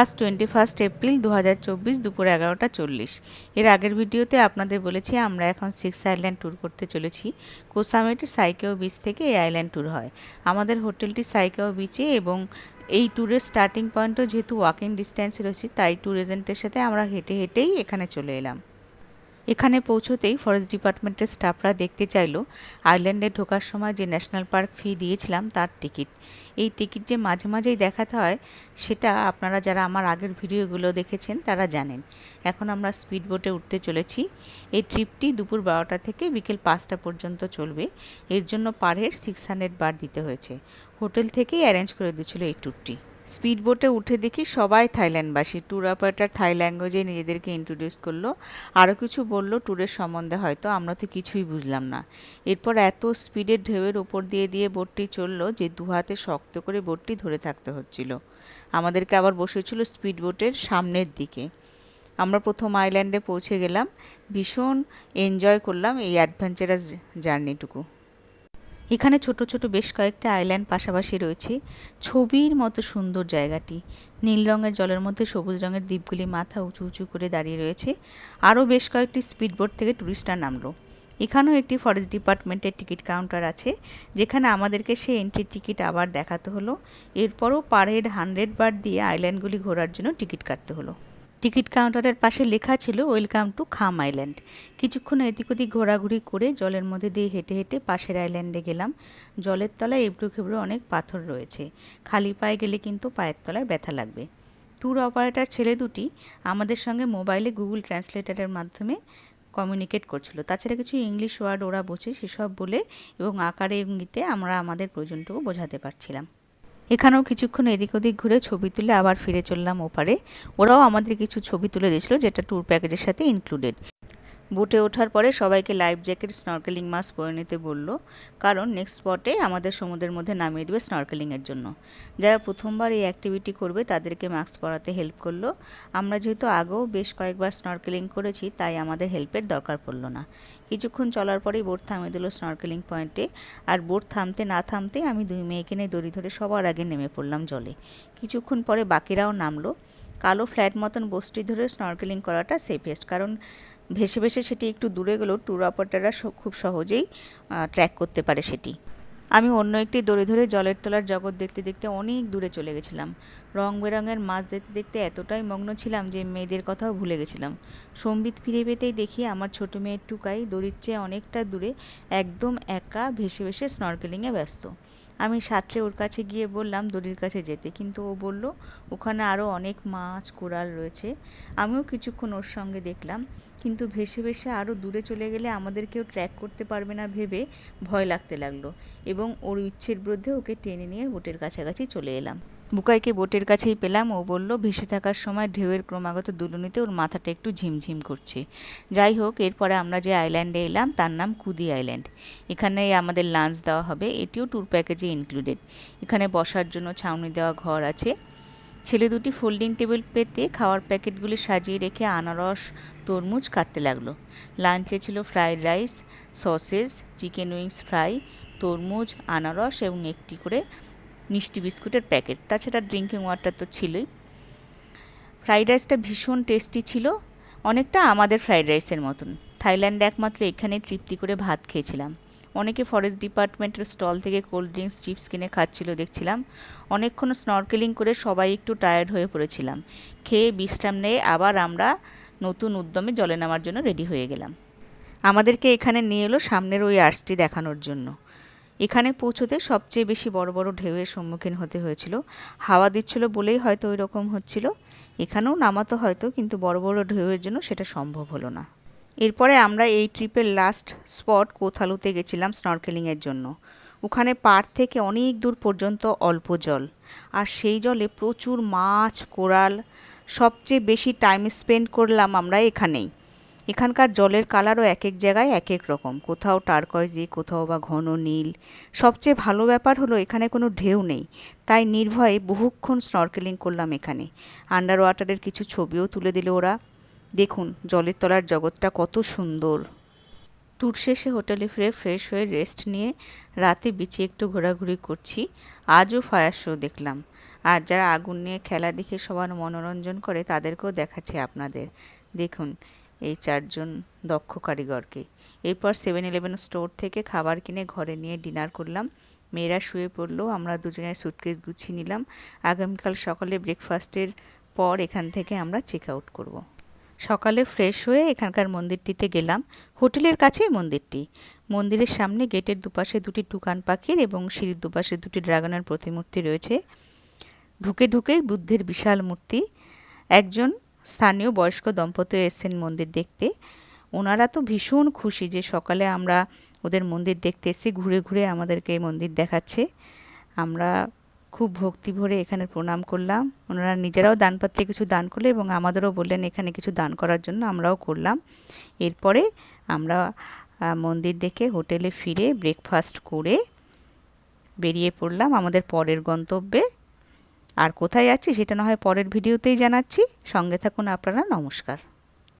আজ twenty first April দু হাজার চব্বিশ দুপুর এগারোটা চল্লিশ। এর আগের ভিডিওতে আপনাদের বলেছি, আমরা এখন সিক্স আইল্যান্ড ট্যুর করতে চলেছি। কোসামেটের সাইকেও বিচ থেকে এই আইল্যান্ড ট্যুর হয়। আমাদের হোটেলটি সাইকেও বিচে এবং এই ট্যুরের স্টার্টিং পয়েন্টও যেহেতু ওয়াকিং ডিস্ট্যান্সে রয়েছে, তাই ট্যুর এজেন্টের সাথে আমরা হেঁটে হেঁটেই এখানে চলে এলাম। এখানে পৌঁছতেই ফরেস্ট ডিপার্টমেন্টের স্টাফরা দেখতে চাইল আইল্যান্ডে ঢোকার সময় যে ন্যাশনাল পার্ক ফি দিয়েছিলাম তার টিকিট এই টিকিট যে মাঝে মাঝেই দেখাতে হয়, সেটা আপনারা যারা আমার আগের ভিডিওগুলো দেখেছেন তারা জানেন। এখন আমরা স্পিড বোটে উঠতে চলেছি। এই ট্রিপটি দুপুর বারোটা থেকে বিকেল পাঁচটা পর্যন্ত চলবে। এর জন্য পার হেড সিক্স হান্ড্রেড বার দিতে হয়েছে। হোটেল থেকেই অ্যারেঞ্জ করে দিয়েছিল এই ট্যুরটি স্পিড বোটে উঠে দেখি সবাই থাইল্যান্ডবাসী। ট্যুর অপারেটার থাই ল্যাঙ্গুয়েজে নিজেদেরকে ইন্ট্রোডিউস করল। আরও কিছু বলল, ট্যুরের সম্বন্ধে হয়তো আমরা তো কিছুই বুঝলাম না। এরপর এত স্পিডের ঢেউয়ের ওপর দিয়ে দিয়ে বোটটি চলল যে দু হাতে শক্ত করে বোটটি ধরে থাকতে হচ্ছিল। আমাদেরকে আবার বসেছিল স্পিড বোটের সামনের দিকে। আমরা প্রথম আইল্যান্ডে পৌঁছে গেলাম। ভীষণ এনজয় করলাম এই অ্যাডভেঞ্চারাস জার্নিটুকু এখানে ছোট ছোট বেশ কয়েকটা আইল্যান্ড পাশাপাশি রয়েছে। ছবির মতো সুন্দর জায়গাটি। নীল রঙের জলের মধ্যে সবুজ রঙের দ্বীপগুলি মাথা উঁচু উঁচু করে দাঁড়িয়ে রয়েছে। আরও বেশ কয়েকটি স্পিডবোট থেকে টুরিস্টরা নামলো। এখানেও একটি ফরেস্ট ডিপার্টমেন্টের টিকিট কাউন্টার আছে, যেখানে আমাদেরকে সেই এন্ট্রি টিকিট আবার দেখাতে হলো। এরপরও পার হেড হান্ড্রেড বার দিয়ে আইল্যান্ডগুলি ঘোরার জন্য টিকিট কাটতে হলো। টিকিট কাউন্টারের পাশে লেখা ছিল ওয়েলকাম টু খাম আইল্যান্ড কিছুক্ষণ এদিক ওদিক ঘোরাঘুরি করে জলের মধ্যে দিয়ে হেঁটে হেঁটে পাশের আইল্যান্ডে গেলাম। জলের তলায় এবড়ো খেবড়ো অনেক পাথর রয়েছে। খালি পায়ে গেলে কিন্তু পায়ের তলায় ব্যথা লাগবে। ট্যুর অপারেটর ছেলে দুটি আমাদের সঙ্গে মোবাইলে গুগল ট্রান্সলেটারের মাধ্যমে কমিউনিকেট করছিল। তাছাড়া কিছু ইংলিশ ওয়ার্ড ওরা বোঝে, সেসব বলে এবং আকারে ইঙ্গিতে আমরা আমাদের প্রয়োজনটুকু বোঝাতে পারছিলাম। এখানেও কিছুক্ষণ এদিক ওদিক ঘুরে ছবি তুলে আবার ফিরে চললাম ওপারে। ওরাও আমাদের কিছু ছবি তুলে দিয়েছিল, যেটা ট্যুর প্যাকেজের সাথে ইনক্লুডেড বোটে ওঠার পরে সবাইকে লাইফ জ্যাকেট, স্নর্কেলিং মাস্ক পরে নিতে বলল, কারণ নেক্সট স্পটে আমাদের সমুদ্রের মধ্যে নামিয়ে দেবে স্নর্কেলিংয়ের জন্য। যারা প্রথমবার এই অ্যাক্টিভিটি করবে, তাদেরকে মাস্ক পরাতে হেল্প করল। আমরা যেহেতু আগেও বেশ কয়েকবার স্নর্কেলিং করেছি, তাই আমাদের হেল্পের দরকার পড়ল না। কিছুক্ষণ চলার পরেই বোট থামিয়ে দিল স্নর্কেলিং পয়েন্টে। আর বোট থামতে না থামতে আমি দুই মেয়েকে নিয়ে দড়ি ধরে সবার আগে নেমে পড়লাম জলে। কিছুক্ষণ পরে বাকিরাও নামলো। কালো ফ্ল্যাট মতন বস্তি ধরে স্নর্কেলিং করাটা সেফেস্ট কারণ ভেসে ভেসে সেটি একটু দূরে গেলেও ট্যুর অপারেটাররা খুব সহজেই ট্র্যাক করতে পারে সেটি। আমি অন্য একটি দড়ি ধরে জলের তলার জগৎ দেখতে দেখতে অনেক দূরে চলে গেছিলাম। রং বেরঙের মাছ দেখতে দেখতে এতটাই মগ্ন ছিলাম যে মেয়েদের কথাও ভুলে গেছিলাম। সম্বিত ফিরে পেতেই দেখি আমার ছোট মেয়ের টুকাই দড়ির চেয়ে অনেকটা দূরে একদম একা ভেসে ভেসে স্নর্কেলিংয়ে ব্যস্ত। আমি সাঁতরে ওর কাছে গিয়ে বললাম দড়ির কাছে যেতে। কিন্তু ও বলল, ওখানে আরও অনেক মাছ, কোরাল রয়েছে। আমিও কিছুক্ষণ ওর সঙ্গে দেখলাম। কিন্তু ভেসে ভেসে আরও দূরে চলে গেলে আমাদের কেউ ট্র্যাক করতে পারবে না ভেবে ভয় লাগতে লাগল এবং ওর ইচ্ছের বিরুদ্ধে ওকে টেনে নিয়ে বোটের কাছাকাছি চলে এলাম। বুকাইকে বোটের কাছেই পেলাম। ও বলল, ভেসে থাকার সময় ঢেউয়ের ক্রমাগত দুলুনিতে ওর মাথাটা একটু ঝিমঝিম করছে। যাই হোক, এরপরে আমরা যে আইল্যান্ডে এলাম, তার নাম কুদি আইল্যান্ড। এখানে আমাদের লাঞ্চ দেওয়া হবে। এটিও ট্যুর প্যাকেজে ইনক্লুডেড এখানে বসার জন্য ছাউনি দেওয়া ঘর আছে। ছেলে দুটি ফোল্ডিং টেবিল পেতে খাওয়ার প্যাকেটগুলি সাজিয়ে রেখে আনারস, তরমুজ কাটতে লাগল। লাঞ্চে ছিল fried rice, sausages, chicken wings fry, তরমুজ, আনারস এবং একটি করে মিষ্টি বিস্কুটের প্যাকেট। তাছাড়া ড্রিঙ্কিং ওয়াটার তো ছিলই। ফ্রাইড রাইসটা ভীষণ টেস্টি ছিল। অনেকটা আমাদের ফ্রাইড রাইসের মতন। থাইল্যান্ডে একমাত্র এখানে তৃপ্তি করে ভাত খেয়েছিলাম। অনেকে ফরেস্ট ডিপার্টমেন্টের স্টল থেকে কোল্ড ড্রিঙ্কস, চিপস কিনে খাচ্ছিল দেখছিলাম। অনেকক্ষণ স্নর্কেলিং করে সবাই একটু টায়ার্ড হয়ে পড়েছিলাম। খেয়ে বিশ্রাম নিয়ে আবার আমরা নতুন উদ্যমে জলে নামার জন্য রেডি হয়ে গেলাম। আমাদেরকে এখানে নিয়ে এলো সামনের ওই আর্টসটি দেখানোর জন্য। এখানে পৌঁছতে সবচেয়ে বেশি বড় বড় ঢেউয়ের সম্মুখীন হতে হয়েছিল। হাওয়া দিচ্ছিল বলেই হয়তো ওই রকম হচ্ছিল। এখানেও নামাতো হয়তো, কিন্তু বড় বড় ঢেউয়ের জন্য সেটা সম্ভব হলো না। এরপরে আমরা এই ট্রিপের লাস্ট স্পট কোথালুতে গেছিলাম স্নরকেলিংয়ের জন্য। ওখানে পাড় থেকে অনেক দূর পর্যন্ত অল্প জল। আর সেই জলে প্রচুর মাছ, কোরাল, সবচেয়ে বেশি টাইম স্পেন্ড করলাম আমরা এখানেই। এখানকার জলের কালারও এক এক জায়গায় এক এক রকম। কোথাও টার্কয়েজি, কোথাও বা ঘন নীল। সবচেয়ে ভালো ব্যাপার হলো এখানে কোনো ঢেউ নেই। তাই নির্ভয়ে বহুক্ষণ স্নরকেলিং করলাম এখানে। আন্ডার ওয়াটারের কিছু ছবিও তুলে দিল ওরা। দেখুন, জলের তলার জগৎটা কত সুন্দর। ট্যুর শেষে হোটেলে ফিরে ফ্রেশ হয়ে রেস্ট নিয়ে রাতে বিচে একটু ঘোরাঘুরি করছি। আজও ফায়ার শো দেখলাম। আর যারা আগুন নিয়ে খেলা দেখে সবার মনোরঞ্জন করে তাদেরকেও দেখাচ্ছে আপনাদের। দেখুন এই চারজন দক্ষ কারিগরকে। এরপর সেভেন ইলেভেন স্টোর থেকে খাবার কিনে ঘরে নিয়ে ডিনার করলাম। মেয়েরা শুয়ে পড়ল, আমরা দুজনে সুটকেস গুছিয়ে নিলাম। আগামীকাল সকালে ব্রেকফাস্টের পর এখান থেকে আমরা চেক আউট করব। সকালে ফ্রেশ হয়ে এখানকার মন্দিরটিতে গেলাম। হোটেলের কাছেই মন্দিরটি। মন্দিরের সামনে গেটের দুপাশে দুটি টুকান পাখির এবং সিঁড়ির দুপাশে দুটি ড্রাগনের প্রতিমূর্তি রয়েছে। ঢুকে ঢুকেই বুদ্ধের বিশাল মূর্তি। একজন স্থানীয় বয়স্ক দম্পতি এসেছেন মন্দির দেখতে। ওনারা তো ভীষণ খুশি যে সকালে আমরা ওদের মন্দির দেখতে এসে ঘুরে ঘুরে আমাদেরকে এই মন্দির দেখাচ্ছে। আমরা খুব ভক্তি ভরে এখানে প্রণাম করলাম। ওনারা নিজেরাও দানপাত্রে কিছু দান করলে এবং আমাদেরও বললেন এখানে কিছু দান করার জন্য আমরাও করলাম। এরপরে আমরা মন্দির দেখে হোটেলে ফিরে ব্রেকফাস্ট করে বেরিয়ে পড়লাম আমাদের পরের গন্তব্যে। আর কোথায় যাচ্ছি সেটা না হয় পরের ভিডিওতেই জানাচ্ছি। সঙ্গে থাকুন আপনারা নমস্কার।